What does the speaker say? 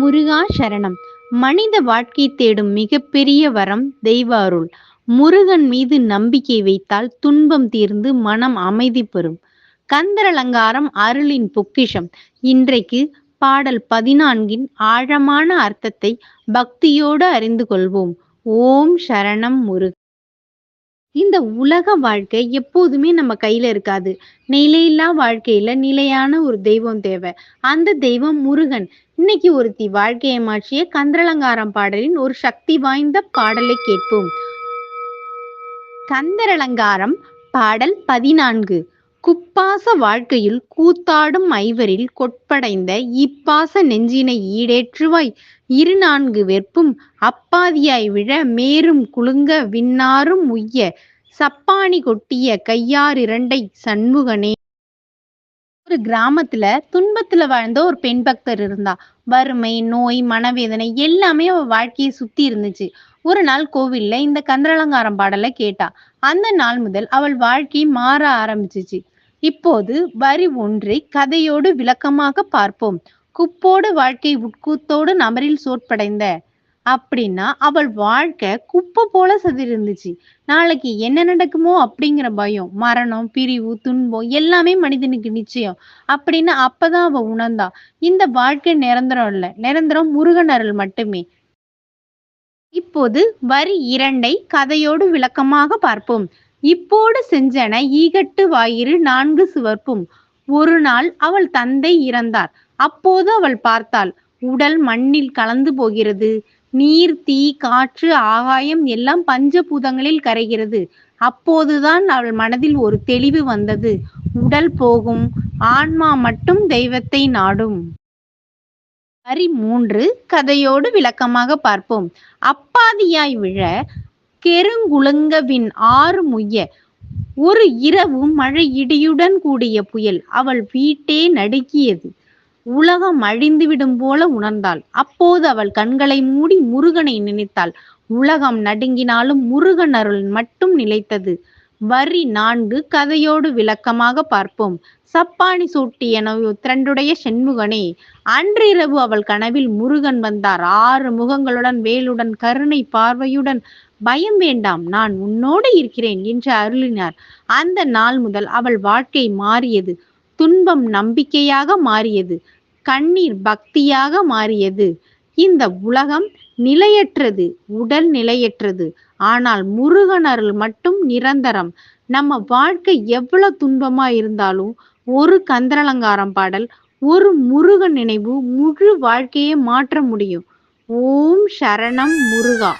முருகா சரணம். மனித வாழ்க்கை தேடும் மிகப்பெரிய வரம் தெய்வ அருள் முருகன் மீது நம்பிக்கை வைத்தால் துன்பம் தீர்ந்து மனம் அமைதி பெறும். கந்தரலங்காரம் அருளின் பொக்கிஷம். இன்றைக்கு பாடல் பதினான்கின் ஆழமான அர்த்தத்தை பக்தியோடு அறிந்து கொள்வோம். ஓம் சரணம் முருகன் இந்த உலக வாழ்க்கை எப்போதுமே நம்ம கையில இருக்காது. நிலையில்லா வாழ்க்கையில நிலையான ஒரு தெய்வம் தேவை. அந்த தெய்வம் முருகன். இன்னைக்கு ஒருத்தி வாழ்க்கையை மாற்றிய கந்தரலங்காரம் பாடலின் ஒரு சக்தி வாய்ந்த பாடலை கேட்போம். கந்தரலங்காரம் பாடல் பதினான்கு. குப்பாச வாழ்க்கையில் கூத்தாடும் ஐவரில் கொட்படைந்த இப்பாச நெஞ்சினை ஈடேற்றுவாய். இரு நான்கு வெற்பும் அப்பாதியாய் விழ மேரும் குலுங்க விண்ணாரும் உய்ய. சப்பாணி கொட்டிய கையார் இரண்டை சண்முகனே. ஒரு கிராமத்துல துன்பத்துல வாழ்ந்த ஒரு பெண் பக்தர் இருந்தா. வறுமை நோய் மனவேதனை எல்லாமே அவ வாழ்க்கையை சுத்தி இருந்துச்சு. ஒரு நாள் கோவில்ல இந்த கந்தரலங்காரம் பாடலை கேட்டா. அந்த நாள் முதல் அவள் வாழ்க்கை மாற ஆரம்பிச்சிச்சு. இப்போது வரி ஒன்றை கதையோடு விளக்கமாக பார்ப்போம். குப்போடு வாழ்க்கை உட்கூத்தோடு நமரில் சோற்படைந்த அப்படின்னா அவள் வாழ்க்கை குப்பை போல சதிர்ந்துச்சு நாளைக்கு என்ன நடக்குமோ அப்படிங்கிற பயம் மரணம் பிரிவு துன்பம் எல்லாமே மனிதனுக்கு நிச்சயம். அப்படின்னு அப்பதான் அவ உணர்ந்தா. இந்த வாழ்க்கை நிரந்தரம் இல்ல நிரந்தரம் முருகனருள் மட்டுமே. இப்போது வரி இரண்டை கதையோடு விளக்கமாக பார்ப்போம். இப்போடு செஞ்சன ஈகட்டு வாயிறு நான்கு சுவர்ப்பும். ஒரு நாள் அவள் தந்தை இறந்தார். அப்போது அவள் பார்த்தாள் உடல் மண்ணில் கலந்து போகிறது. நீர் தீ காற்று ஆகாயம் எல்லாம் பஞ்சபூதங்களில் கரைகிறது. அப்போதுதான் அவள் மனதில் ஒரு தெளிவு வந்தது. உடல் போகும். ஆன்மா மட்டும் தெய்வத்தை நாடும். வரி மூன்று கதையோடு விளக்கமாக பார்ப்போம். அப்பாதியாய் விழ கெருங்குலுங்கவின் ஆறு முய்ய ஒரு இரவு மழை இடியுடன் கூடிய புயல். அவள் வீட்டே நடுக்கியது உலகம் அழிந்துவிடும் போல உணர்ந்தாள். அப்போது அவள் கண்களை மூடி முருகனை நினைத்தாள். உலகம் நடுங்கினாலும் முருகன் அருள் மட்டும் நிலைத்தது. வரி நான்கு கதையோடு விளக்கமாக பார்ப்போம். சப்பாணி சூட்டிய திரண்டுடைய செண்முகனே அன்றிரவு அவள் கனவில் முருகன் வந்தார். ஆறு முகங்களுடன் வேலுடன் கருணை பார்வையுடன் பயம் வேண்டாம் நான் உன்னோடு இருக்கிறேன் என்று அருளினார். அந்த நாள் முதல் அவள் வாழ்க்கை மாறியது. துன்பம் நம்பிக்கையாக மாறியது. கண்ணீர் பக்தியாக மாறியது. இந்த உலகம் நிலையற்றது உடல் நிலையற்றது. ஆனால் முருகன் அருள் மட்டும் நிரந்தரம். நம்ம வாழ்க்கை எவ்வளவு துன்பமா இருந்தாலும் ஒரு கந்தரலங்காரம் பாடல் ஒரு முருகன் நினைவு முழு வாழ்க்கையை மாற்ற முடியும். ஓம் சரணம் முருகா.